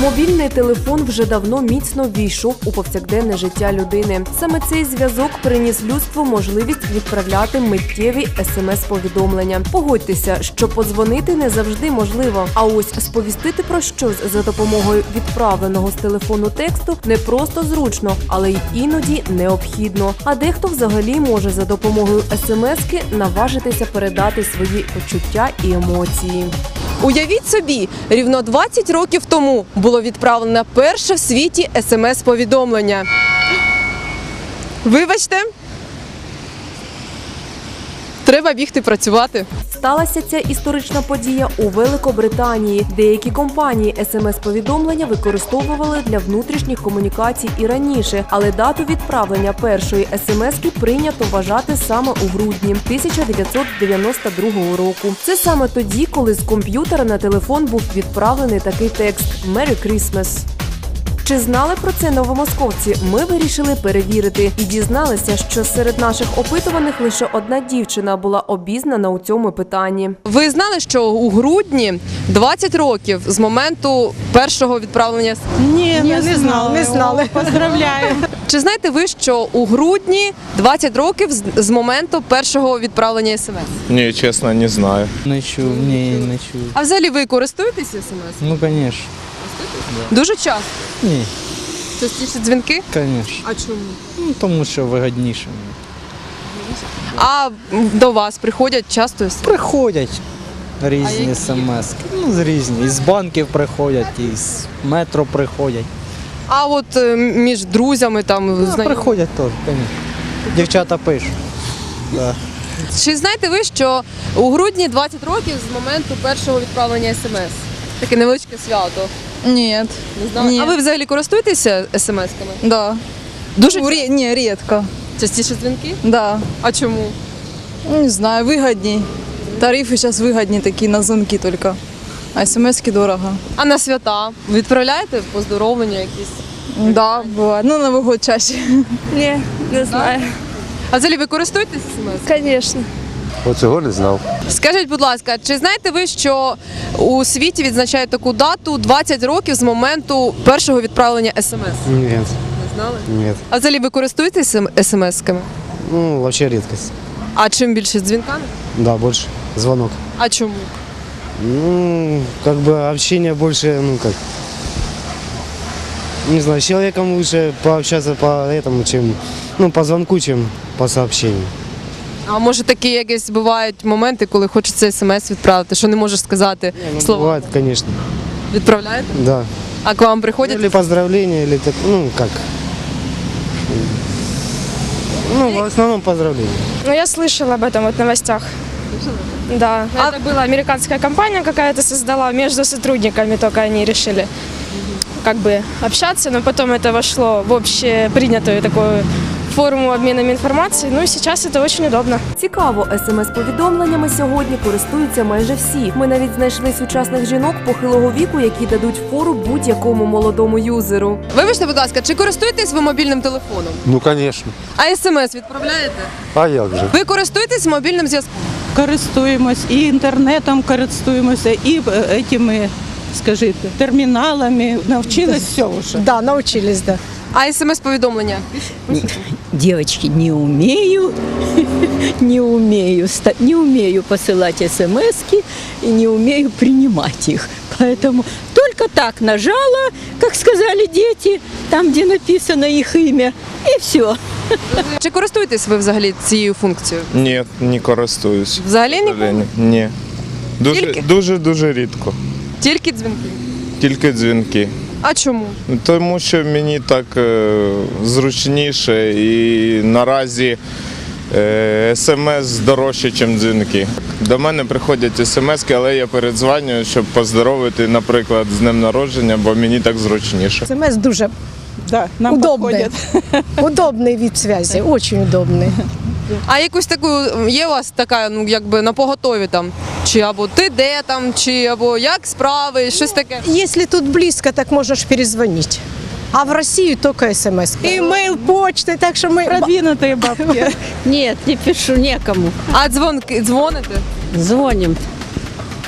Мобільний телефон вже давно міцно ввійшов у повсякденне життя людини. Саме цей зв'язок приніс людству можливість відправляти миттєві смс-повідомлення. Погодьтеся, що подзвонити не завжди можливо. А ось сповістити про щось за допомогою відправленого з телефону тексту не просто зручно, але й іноді необхідно. А дехто взагалі може за допомогою смс-ки наважитися передати свої почуття і емоції. Уявіть собі, рівно 20 років тому було відправлено перше в світі смс-повідомлення. Вибачте. Треба бігти працювати. Сталася ця історична подія у Великобританії. Деякі компанії смс-повідомлення використовували для внутрішніх комунікацій і раніше, але дату відправлення першої смс-ки прийнято вважати саме у грудні 1992 року. Це саме тоді, коли з комп'ютера на телефон був відправлений такий текст «Merry Christmas». Чи знали про це новомосковці? Ми вирішили перевірити і дізналися, що серед наших опитуваних лише одна дівчина була обізнана у цьому питанні. Ви знали, що у грудні 20 років з моменту першого відправлення. с- Ні, не, не знали. Не знали. Поздравляю. Чи знаєте ви, що у грудні 20 років з, з моменту першого відправлення смс? Ні, чесно, не знаю. Не чув, ні, не чув. А взагалі ви користуєтесь смс? Ну, звісно. Дуже часто. Ні, Частіше дзвінки? звісно. А чому? Ну, тому що вигідніше. А до вас приходять часто? Приходять різні смс. Ну, з різні. Із банків приходять, із метро приходять. А от е, між друзями там Ну, знайомими? приходять теж, звісно. Дівчата пишуть. Да. Чи знаєте ви, що у грудні 20 років з моменту першого відправлення смс? Таке невеличке свято. Нет, Не знали? Ні. А ви взагалі користуєтеся смс-ками? да. Дуже Ну, ре- не, редко, частіше дзвінки? да. А чому? Ну, Не знаю, выгодней. Тарифы сейчас выгоднее такие на звонки только. А смс-ки дорого. А на свята відправляєте поздоровлення якісь? Да, бывает. Ну, Новый год чаще. Ні, не знаю. А взагалі ви користуєтесь смс? Звісно. Оцього не знав. Скажіть, будь ласка, чи знаєте ви, що у світі відзначають таку дату 20 років з моменту першого відправлення смс? Нет, Не знали? нет. А взагалі ви користуєтесь смс-ками? Ну, вообще редкость. А чим більше дзвінками? Да, больше. Звонок. А чому? Ну, как бы общение больше, ну как. Не знаю, с человеком лучше пообщаться по этому, чем, ну, по звонку, чем по сообщению. А може такі якісь бувають моменти, коли хочеться смс відправити, що не можеш сказати Не, ну, слова? Бывает, конечно. Відправляєте? Да. А к вам приходять? Или поздравления, или так, ну, как. Ну, в основном поздравления. Ну, я слышала об этом вот в новостях. Да, А- это была американская компания какая-то создала, между сотрудниками только они решили как бы общаться, но потом это вошло в общепринятую такую форму обмена информацией. Ну и сейчас это очень удобно. Цікаво, смс-повідомленнями сьогодні користуються майже всі. Ми навіть знайшли сучасних жінок похилого віку, які дадуть фору будь-якому молодому юзеру. Вибачте, будь ласка, чи користуєтесь ви мобільним телефоном? Ну, конечно. А смс відправляєте? А як же? Ви користуєтесь мобільним зв'язком? Користуємось і інтернетом користуємося, і е, этими, скажіть, терміналами. Навчились все вже. Да, научились, да. А смс-повідомлення? Девочки, не умею, не умею, ста- не умею посылать смс и не умею принимать их. Поэтому только так нажала, как сказали дети, там, где написано их имя, и все. Чи користуєтесь ви взагалі цією функцією? Ні, не користуюсь. Взагалі? Ні. Дуже, Тільки? дуже, дуже рідко. Тільки дзвінки. Тільки дзвінки. А чому? Тому що мені так е, зручніше і наразі е, смс дорожче, ніж дзвінки. До мене приходять смс, але я передзвонюю, щоб поздоровити, наприклад, з днем народження, бо мені так зручніше. СМС дуже Да, нам удобний. Удобний від зв'язку, дуже удобний. А якусь таку є у вас така, ну якби на поготові там, чи або ти де там, чи або як справи, щось таке. Якщо тут близько, так можеш перезвонити. А в Росію тільки смс. Імейл, почта, так що ми... Продвинутые бабки. Нет, не пишу некому. А дзвонки дзвоните? Звоним.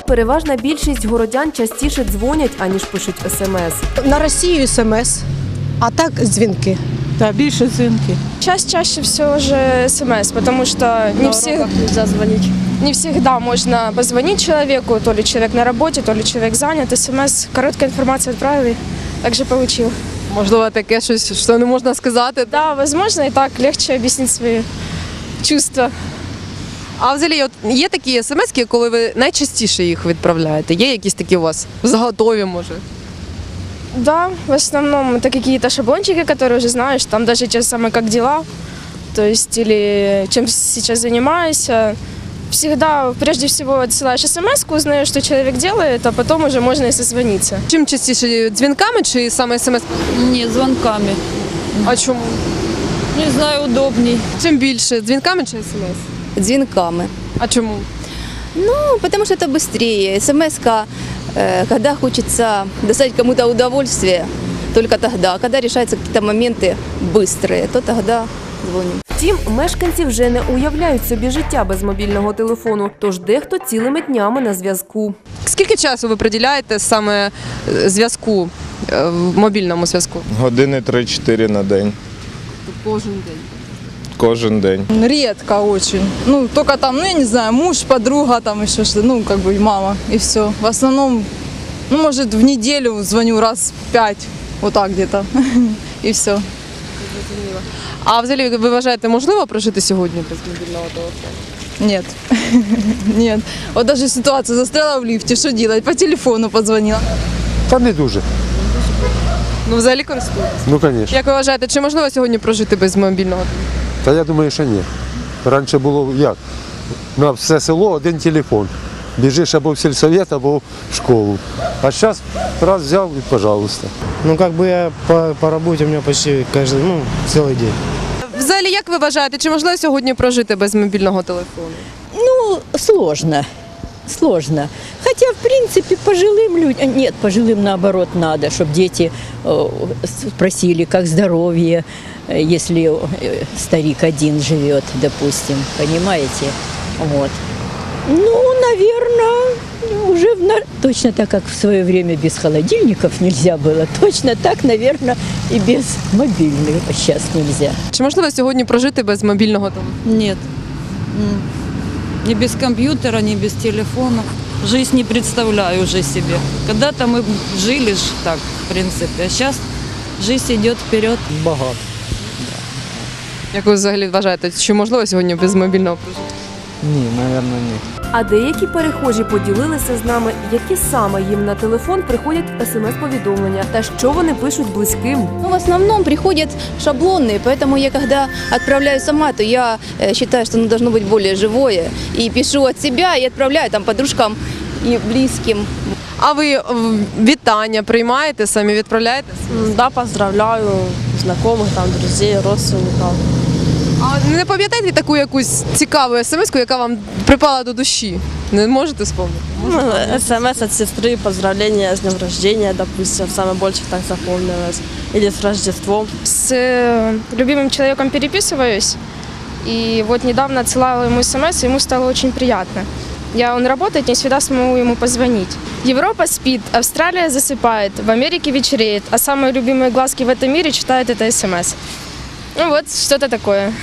переважна більшість городян частіше дзвонять, аніж пишуть смс. На Росію СМС, а так дзвінки. Та більше дзвінки. Сейчас чаще всего уже смс, потому что не, всех, нельзя звонить. не всегда можно позвонить человеку, то ли человек на работе, то ли человек занят. СМС, короткая информация отправили, также получил. Можливо, таке щось, що не можна сказати. Да, возможно, и так легче объяснить свои чувства. А взагалі, от є такі смски, коли ви найчастіше їх відправляєте? Є якісь такі у вас заготові, може? Да, в основном это какие-то шаблончики, которые уже знаешь, там даже те самые «как дела», то есть или чем сейчас занимаюсь. Всегда, прежде всего, отсылаешь смс узнаешь, что человек делает, а потом уже можно и созвониться. Чим частіше дзвінками чи саме смс? Нет, звонками. А чому? Не знаю, удобней. Чим більше дзвінками чи смс? Дзвінками. А чому? Ну, потому что это быстрее. смс когда хочется доставить кому-то удовольствие, только тогда. А когда решаются какие-то моменты быстрые, то тогда звоним. Втім, мешканці вже не уявляють собі життя без мобільного телефону, тож дехто цілими днями на зв'язку. Скільки часу ви приділяєте саме е, зв'язку е, в мобільному зв'язку? Години 3-4 на день. Кожен день. Кожен день. Редко очень. Ну, только там, ну, я не знаю, муж, подруга, там еще что ну, как бы и мама, и все. В основном, ну, может, в неделю звоню раз пять, вот так где-то, и все. А взагалі ви вважаєте, можливо прожити сьогодні без мобільного телефону? Нет, нет. Вот даже ситуация застряла в лифте, что делать? По телефону позвонила. Та не дуже. Ну, взагалі користуєтесь. Ну, звісно. Як ви вважаєте, чи можливо сьогодні прожити без мобільного телефону? Та я думаю, що ні. Раніше було як? На все село один телефон. Біжиш або в сільсовет, або в школу. А зараз раз взяв і пожалуйста. Ну, как бы я по, по работе у меня почти каждый, ну, целый день. Взагалі, як ви вважаєте, чи можливо сьогодні прожити без мобільного телефону? Ну, сложно. Сложно. Хотя, в принципе, пожилым людям... Нет, пожилым наоборот надо, чтобы дети э, спросили, как здоровье, э, если э, старик один живет, допустим, понимаете? Вот. Ну, наверное, уже в на- точно так, как в свое время без холодильников нельзя было, точно так, наверное, и без мобильных сейчас нельзя. Чи можливо сьогодні прожити без мобільного телефону? Нет. Ни без компьютера, ни без телефонов. Жизнь не представляю уже себе. Когда-то мы жили ж так, в принципе, а сейчас жизнь идет вперед. Багато. Як ви взагалі вважаєте, чи можливо сьогодні без мобільного прожити? Ні, мабуть, ні. А деякі перехожі поділилися з нами, які саме їм на телефон приходять смс-повідомлення та що вони пишуть близьким. Ну, в основном приходят шаблонные, поэтому я когда отправляю сама, то я э, считаю, что оно должно быть более живое. И пишу от себя и отправляю там подружкам и близким. А ви е, вітання приймаєте, самі відправляєте? Да, поздравляю знакомых, там, друзей, родственников. А не пам'ятаєте таку якусь цікаву смс, яка вам припала до душі? Не можете спомнити? СМС от сестры, поздравления с днем рождения, допустим, самое больше так запомнилось. Или с Рождеством. С э, любимым человеком переписываюсь, и вот недавно отсылала ему смс, и ему стало очень приятно. Я, он работает, не всегда смогу ему позвонить. Европа спит, Австралия засыпает, в Америке вечереет, а самые любимые глазки в этом мире читают это смс. Ну вот, что-то такое.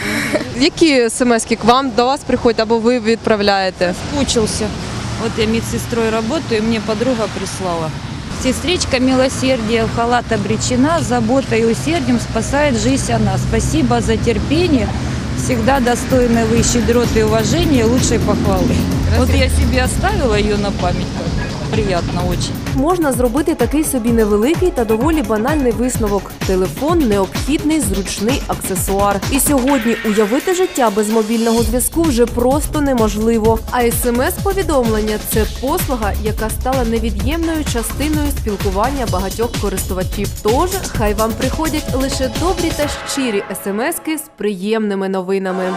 Які смс к вам до вас приходять або ви відправляєте? Скучился. Вот я медсестрой работаю, и мне подруга прислала. Сестричка милосердия в халат обречена, заботой и усердием спасает жизнь она. Спасибо за терпение, всегда достойны вы щедроты и уважения, лучшей похвалы. Вот я себе оставила ее на память, приятно очень. Можна зробити такий собі невеликий та доволі банальний висновок. Телефон необхідний зручний аксесуар. І сьогодні уявити життя без мобільного зв'язку вже просто неможливо. А смс-повідомлення це послуга, яка стала невід'ємною частиною спілкування багатьох користувачів. Тож хай вам приходять лише добрі та щирі смски з приємними новинами.